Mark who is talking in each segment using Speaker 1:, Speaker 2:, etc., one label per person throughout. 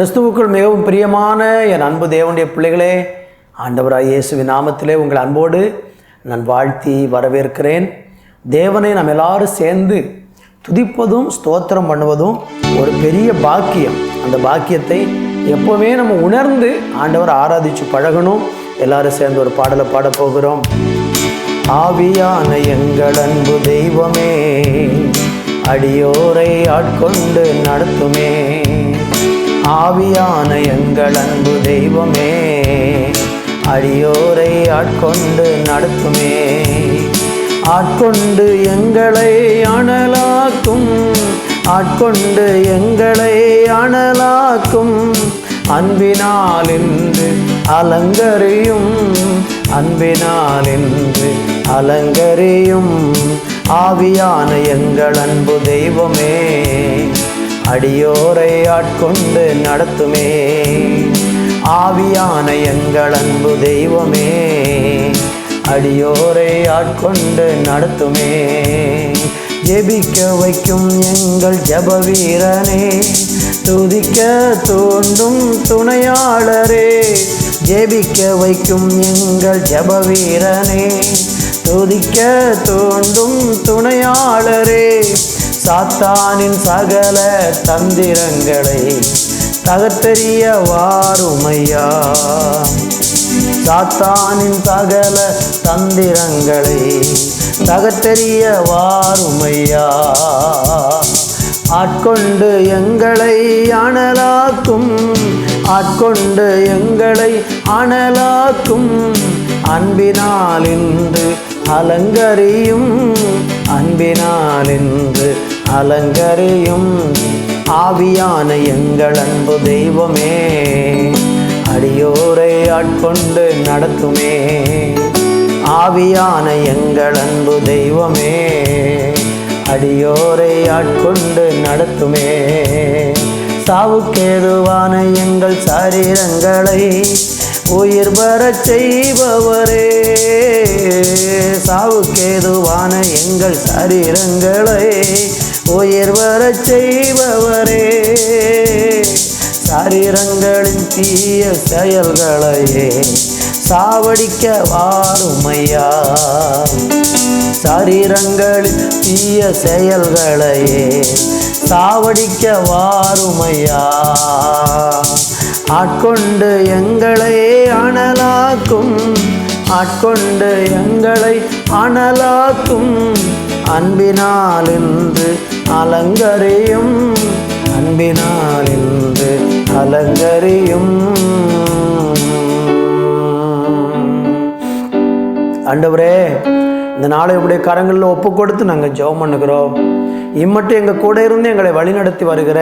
Speaker 1: கிறிஸ்துவுக்குள் மிகவும் பிரியமான என் அன்பு தேவனுடைய பிள்ளைகளே ஆண்டவராய் இயேசுவின் நாமத்திலே உங்கள் அன்போடு நான் வாழ்த்தி வரவேற்கிறேன். தேவனை நாம் எல்லாரும் சேர்ந்து துதிப்பதும் ஸ்தோத்திரம் பண்ணுவதும் ஒரு பெரிய பாக்கியம். அந்த பாக்கியத்தை எப்போவுமே நம்ம உணர்ந்து ஆண்டவர் ஆராதிச்சு பழகணும். எல்லாரும் சேர்ந்து ஒரு பாடலை பாட போகிறோம். ஆவியான எங்கள் அன்பு தெய்வமே அடியோரை ஆட்கொண்டு நடத்துமே. ஆவியான எங்கள் அன்பு தெய்வமே அடியோரை ஆட்கொண்டு நடத்துமே. ஆட்கொண்டு எங்களை அனலாக்கும் ஆட்கொண்டு எங்களை அனலாக்கும். அன்பினால் என்று அலங்கரியும் அன்பினால் என்று அலங்கரியும். ஆவியான எங்கள் அன்பு தெய்வமே அடியோரை ஆட்கொண்டு நடத்துமே. ஆவியான எங்கள் அன்பு தெய்வமே அடியோரை ஆட்கொண்டு நடத்துமே. ஜெபிக்க வைக்கும் எங்கள் ஜப வீரனே துதிக்க தோண்டும் துணையாளரே. ஜெபிக்க வைக்கும் எங்கள் ஜப வீரனே துதிக்க தோண்டும் துணையாளரே. சாத்தானின் சகல தந்திரங்களை தகத்தறிய வாருமையா. சாத்தானின் சகல தந்திரங்களை தகத்தெறிய வாருமையா. ஆட்கொண்டு எங்களை அனலாக்கும் ஆட்கொண்டு எங்களை அனலாக்கும். அன்பினால் இன்று அலங்கரியும் அன்பினால் இன்று அலங்கரியும் ஆவியான எங்கள் அன்பு தெய்வமே. அடியோரை ஆட்கொண்டு நடத்துமே. ஆவியான எங்கள் அன்பு தெய்வமே. அடியோரை ஆட்கொண்டு நடத்துமே. சாவுக்கேதுவான எங்கள் சரீரங்களை உயிர் பெறச் செய்பவரே. சாவுக்கேதுவான எங்கள் சரீரங்களை உயிர் வரச் செய்பவரே. சரீரங்களின் தீய செயல்களையே சாவடிக்க வாருமையா. சரீரங்களின் தீய செயல்களையே சாவடிக்க வாருமையா. ஆட்கொண்டு எங்களை அனலாக்கும் ஆட்கொண்டு எங்களை அனலாக்கும். அன்பினால் இன்று அலங்கரியும் அன்பினால் இன்று அலங்கரியும். ஆண்டவரே இந்த நாளை உடைய கரங்களில் ஒப்பு கொடுத்து நாங்கள் ஜெபம் பண்ணுகிறோம். இம்மட்டும் எங்கள் கூட இருந்து எங்களை வழிநடத்தி வருகிற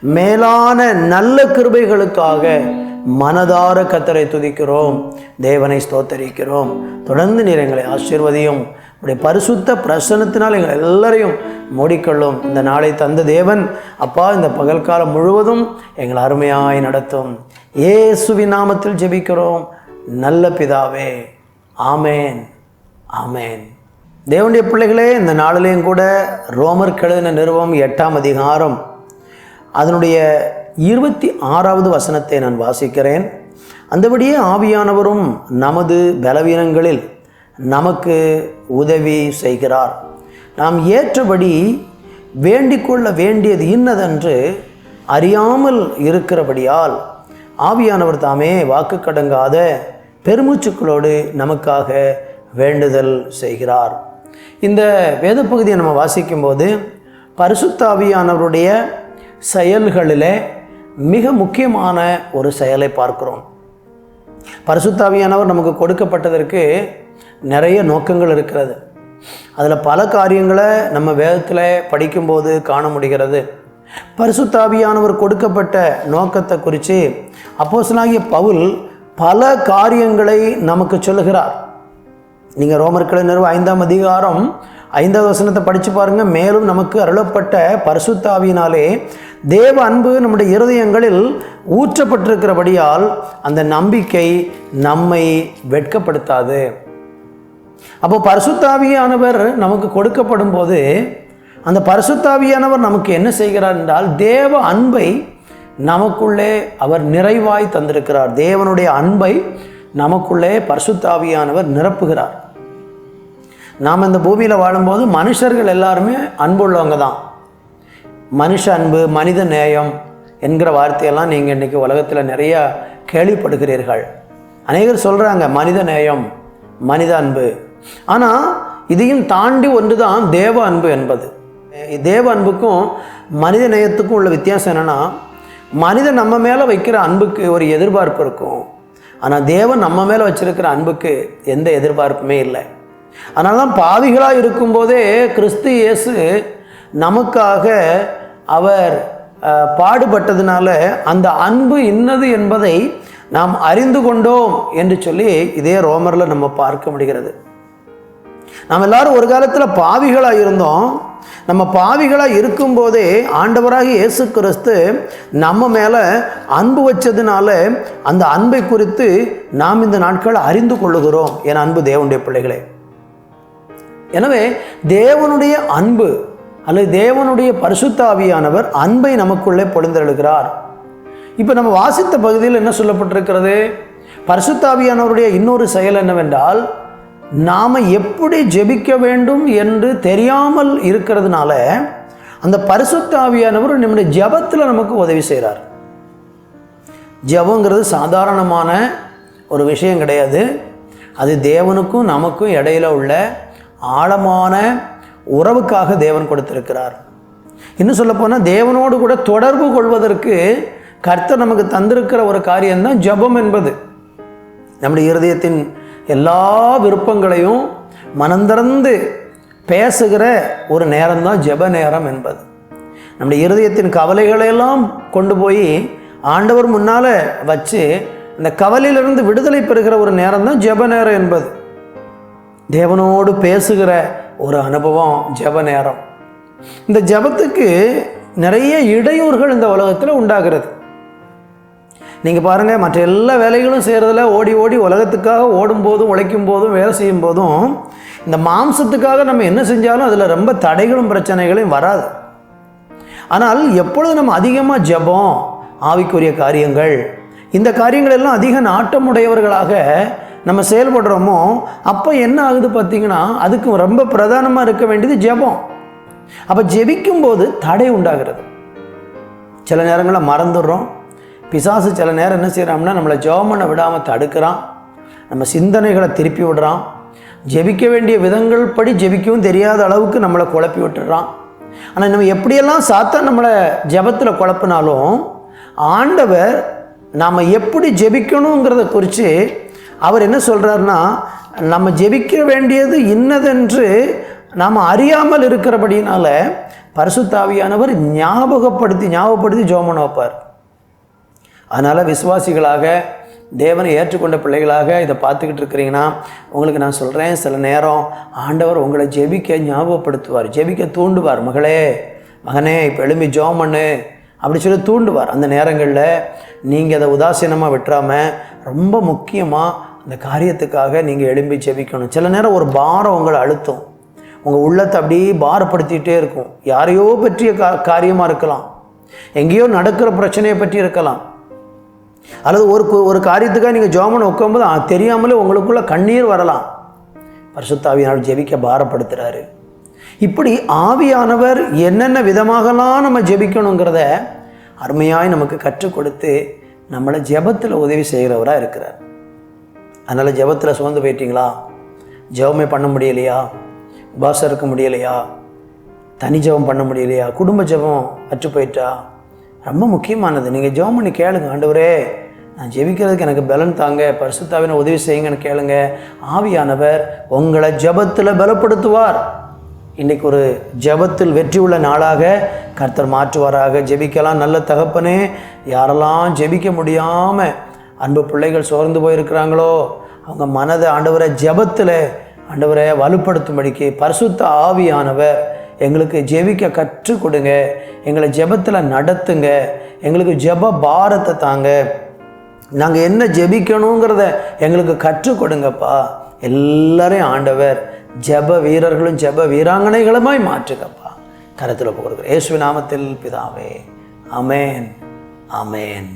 Speaker 1: மேலான நல்ல கிருபைகளுக்காக மனதார கத்தரை துதிக்கிறோம். தேவனை ஸ்தோத்தரிக்கிறோம். தொடர்ந்து நீர் எங்களை ஆசீர்வதியும். உடைய பரிசுத்த பிரசனத்தினால் எங்கள் எல்லாரையும் மூடிக்கொள்ளும். இந்த நாளை தந்த தேவன் அப்பா இந்த பகல் காலம் முழுவதும் எங்களை அருமையாய் நடத்தும். ஏசுவி நாமத்தில் ஜெபிக்கிறோம். நல்ல பிதாவே ஆமேன் ஆமேன். தேவனுடைய பிள்ளைகளே இந்த நாளிலையும் கூட ரோமர் கெழுதின நிறுவம் எட்டாம் அதிகாரம் அதனுடைய இருபத்தி ஆறாவது வசனத்தை நான் வாசிக்கிறேன். அந்தபடியே ஆவியானவரும் நமது பலவீனங்களில் நமக்கு உதவி செய்கிறார். நாம் ஏற்றபடி வேண்டிக்கொள்ள வேண்டியது இன்னதென்று அறியாமல் இருக்கிறபடியால் ஆவியானவர் தாமே வாக்கு கடங்காத பெருமூச்சுக்களோடு நமக்காக வேண்டுதல் செய்கிறார். இந்த வேத பகுதியை நம்ம வாசிக்கும்போது பரிசுத்தாவியானவருடைய செயல்களிலே மிக முக்கியமான ஒரு செயலை பார்க்கிறோம். பரிசுத்தாவியானவர் நமக்கு கொடுக்கப்பட்டதற்கு நிறைய நோக்கங்கள் இருக்கிறது. அதில் பல காரியங்களை நம்ம வேதத்தில் படிக்கும்போது காண முடிகிறது. பரிசுத்தாவியானவர் கொடுக்கப்பட்ட நோக்கத்தை குறித்து அப்போசனாகிய பவுல் பல காரியங்களை நமக்கு சொல்லுகிறார். நீங்கள் ரோமர்களை நிறுவ ஐந்தாம் அதிகாரம் ஐந்தாவது வசனத்தை படித்து பாருங்கள் மேலும் நமக்கு அருளப்பட்ட பரிசுத்தாவியினாலே தேவ அன்பு நம்முடைய இருதயங்களில் ஊற்றப்பட்டிருக்கிறபடியால் அந்த நம்பிக்கை நம்மை வெட்கப்படுத்தாது. அப்போ பரிசுத்தாவியானவர் நமக்கு கொடுக்கப்படும் போது அந்த பரிசுத்தாவியானவர் நமக்கு என்ன செய்கிறார் என்றால் தேவ அன்பை நமக்குள்ளே அவர் நிறைவாய் தந்திருக்கிறார். தேவனுடைய அன்பை நமக்குள்ளே பரிசுத்தாவியானவர் நிரப்புகிறார். நாம் இந்த பூமியில் வாழும்போது மனுஷர்கள் எல்லாருமே அன்புள்ளவங்க தான். மனுஷ அன்பு மனித நேயம் என்கிற வார்த்தையெல்லாம் நீங்கள் இன்றைக்கி உலகத்தில் நிறைய கேள்விப்படுகிறீர்கள். அநேகர் சொல்கிறாங்க மனித நேயம் மனித அன்பு. ஆனால் இதையும் தாண்டி ஒன்று தான் தேவ அன்பு என்பது. தேவ அன்புக்கும் மனித நேயத்துக்கும் உள்ள வித்தியாசம் என்னென்னா மனிதன் நம்ம மேலே வைக்கிற அன்புக்கு ஒரு எதிர்பார்ப்பு இருக்கும். ஆனால் தேவன் நம்ம மேலே வச்சிருக்கிற அன்புக்கு எந்த எதிர்பார்ப்புமே இல்லை. அதனால தான் பாவிகளாக இருக்கும்போதே கிறிஸ்து இயேசு நமக்காக அவர் பாடுபட்டதுனால அந்த அன்பு இன்னது என்பதை நாம் அறிந்து கொண்டோம் என்று சொல்லி இதே ரோமரில் நம்ம பார்க்க முடிகிறது. நாம் எல்லாரும் ஒரு காலத்தில் பாவிகளாக இருந்தோம். நம்ம பாவிகளாக இருக்கும்போதே ஆண்டவராக இயேசு கிறிஸ்து நம்ம மேலே அன்பு வச்சதுனால அந்த அன்பை குறித்து நாம் இந்த நாட்கள் அறிந்து கொள்ளுகிறோம் என் அன்பு தேவனுடைய பிள்ளைகளே. எனவே தேவனுடைய அன்பு அல்லது தேவனுடைய பரிசுத்தாவியானவர் அன்பை நமக்குள்ளே பொழிந்தெழுகிறார் இப்போ நம்ம வாசித்த பகுதியில் என்ன சொல்லப்பட்டிருக்கிறது? பரிசுத்தாவியானவருடைய இன்னொரு செயல் என்னவென்றால் நாம் எப்படி ஜெபிக்க வேண்டும் என்று தெரியாமல் இருக்கிறதுனால அந்த பரிசுத்தாவியானவர் நம்முடைய ஜெபத்தில் நமக்கு உதவி செய்கிறார் ஜபங்கிறது சாதாரணமான ஒரு விஷயம் கிடையாது. அது தேவனுக்கும் நமக்கும் இடையில உள்ள ஆழமான உறவுக்காக தேவன் கொடுத்திருக்கிறார். இன்னும் சொல்லப்போனால் தேவனோடு கூட தொடர்பு கொள்வதற்கு கர்த்தர் நமக்கு தந்திருக்கிற ஒரு காரியம்தான் ஜெபம் என்பது. நம்முடைய இருதயத்தின் எல்லா விருப்பங்களையும் மனந்திறந்து பேசுகிற ஒரு நேரம்தான் ஜெப நேரம் என்பது. நம்முடைய இருதயத்தின் கவலைகளையெல்லாம் கொண்டு போய் ஆண்டவர் முன்னால் வச்சு இந்த கவலையிலிருந்து விடுதலை பெறுகிற ஒரு நேரம் தான் ஜெப நேரம் என்பது. தேவனோடு பேசுகிற ஒரு அனுபவம் ஜெப நேரம். இந்த ஜெபத்துக்கு நிறைய இடையூறுகள் இந்த உலகத்தில் உண்டாகிறது. நீங்கள் பாருங்கள் மற்ற எல்லா வேலைகளும் செய்கிறதுல ஓடி ஓடி உலகத்துக்காக ஓடும் போதும் உழைக்கும் போதும் வேலை செய்யும் போதும் இந்த மாம்சத்துக்காக நம்ம என்ன செஞ்சாலும் அதில் ரொம்ப தடைகளும் பிரச்சனைகளையும் வராது. ஆனால் எப்பொழுது நம்ம அதிகமாக ஜெபம் ஆவிக்குரிய காரியங்கள் இந்த காரியங்கள் எல்லாம் அதிக நாட்டமுடையவர்களாக நம்ம செயல்படுறோமோ அப்போ என்ன ஆகுது பார்த்தீங்கன்னா அதுக்கு ரொம்ப பிரதானமாக இருக்க வேண்டியது ஜெபம். அப்போ ஜெபிக்கும்போது தடை உண்டாகிறது. சில நேரங்களில் மறந்துடுறோம். பிசாசு சில நேரம் என்ன செய்கிறான்னா நம்மளை ஜெபம் பண்ண விடாமல் தடுக்கிறான். நம்ம சிந்தனைகளை திருப்பி விடுறான். ஜெபிக்க வேண்டிய விதங்கள் படி ஜெபிக்கவும் தெரியாத அளவுக்கு நம்மளை குழப்பி விட்டுடுறான் ஆனால் நம்ம எப்படியெல்லாம் சாத்தா நம்மளை ஜெபத்தில் குழப்பினாலும் ஆண்டவர் நாம் எப்படி ஜெபிக்கணுங்கிறத குறித்து அவர் என்ன சொல்கிறாருன்னா நம்ம ஜெபிக்க வேண்டியது இன்னதென்று நாம் அறியாமல் இருக்கிறபடினால பரிசுத்தாவியானவர் ஞாபகப்படுத்தி ஞாபகப்படுத்தி ஜோமன் வைப்பார். அதனால் விசுவாசிகளாக தேவனை ஏற்றுக்கொண்ட பிள்ளைகளாக இதை பார்த்துக்கிட்டு இருக்கிறீங்கன்னா உங்களுக்கு நான் சொல்கிறேன் சில நேரம் ஆண்டவர் உங்களை ஜெபிக்க ஞாபகப்படுத்துவார். ஜெபிக்க தூண்டுவார். மகளே மகனே இப்போ எழும்பி ஜெபம் பண்ணு. அப்படி சொல்லி தூண்டுவார். அந்த நேரங்களில் நீங்கள் அதை உதாசீனமாக விட்டுறாமல் ரொம்ப முக்கியமாக அந்த காரியத்துக்காக நீங்கள் எழும்பி ஜெபிக்கணும். சில நேரம் ஒரு பாரம் உங்களை அழுத்தும். உங்கள் உள்ளத்தை அப்படியே பாரப்படுத்திகிட்டே இருக்கும். யாரையோ பற்றிய கா காரியமாக இருக்கலாம். எங்கேயோ நடக்கிற பிரச்சனையை பற்றி இருக்கலாம். அல்லது ஒரு கு- ஒரு காரியத்துக்காக நீங்கள் ஜோமன் உட்காரும்போது தெரியாமலே உங்களுக்குள்ள கண்ணீர் வரலாம். பரிசுத்தாவியானவர் ஜெபிக்க பாரப்படுத்துகிறாரு இப்படி ஆவியானவர் என்னென்ன விதமாகலாம் நம்ம ஜெபிக்கணுங்கிறத அருமையாய் நமக்கு கற்றுக் கொடுத்து நம்மளை ஜெபத்தில் உதவி செய்கிறவராக இருக்கிறார். அதனால் ஜெபத்தில் சுமந்து போயிட்டீங்களா? ஜெபமே பண்ண முடியலையா? உபாசம் இருக்க முடியலையா? தனி ஜெபம் பண்ண முடியலையா? குடும்ப ஜெபம் அற்று போயிட்டா? ரொம்ப முக்கியமானது. நீங்கள் ஜெபம் பண்ணி கேளுங்க ஆண்டவரே. நான் ஜெபிக்கிறதுக்கு எனக்கு பலன் தாங்க. பரிசுத்தாவின உதவி செய்யுங்கன்னு கேளுங்க. ஆவியானவர் உங்களை ஜெபத்தில் பலப்படுத்துவார். இன்றைக்கு ஒரு ஜெபத்தில் வெற்றி உள்ள நாளாக கர்த்தர் மாற்றுவாராக. ஜெபிக்கலாம் நல்ல தகப்பனே. யாரெல்லாம் ஜெபிக்க முடியாமல் அன்பு பிள்ளைகள் சோர்ந்து போயிருக்கிறாங்களோ அவங்க மனதை ஆண்டவரை ஜெபத்தில் ஆண்டவரை வலுப்படுத்தும்படிக்கு பரிசுத்த ஆவியானவர் எங்களுக்கு ஜெபிக்க கற்றுக் கொடுங்க. எங்களை ஜெபத்தில் நடத்துங்க. எங்களுக்கு ஜெப பாரத்தை தாங்க. நாங்கள் என்ன ஜெபிக்கணுங்கிறத எங்களுக்கு கற்றுக் கொடுங்கப்பா. எல்லாரையும் ஆண்டவர் ஜெப வீரர்களும் ஜெப வீராங்கனைகளுமாய் மாற்றுங்கப்பா. கருத்தில் கொடுக்குறேன் இயேசு நாமத்தில் பிதாவே அமேன் அமேன்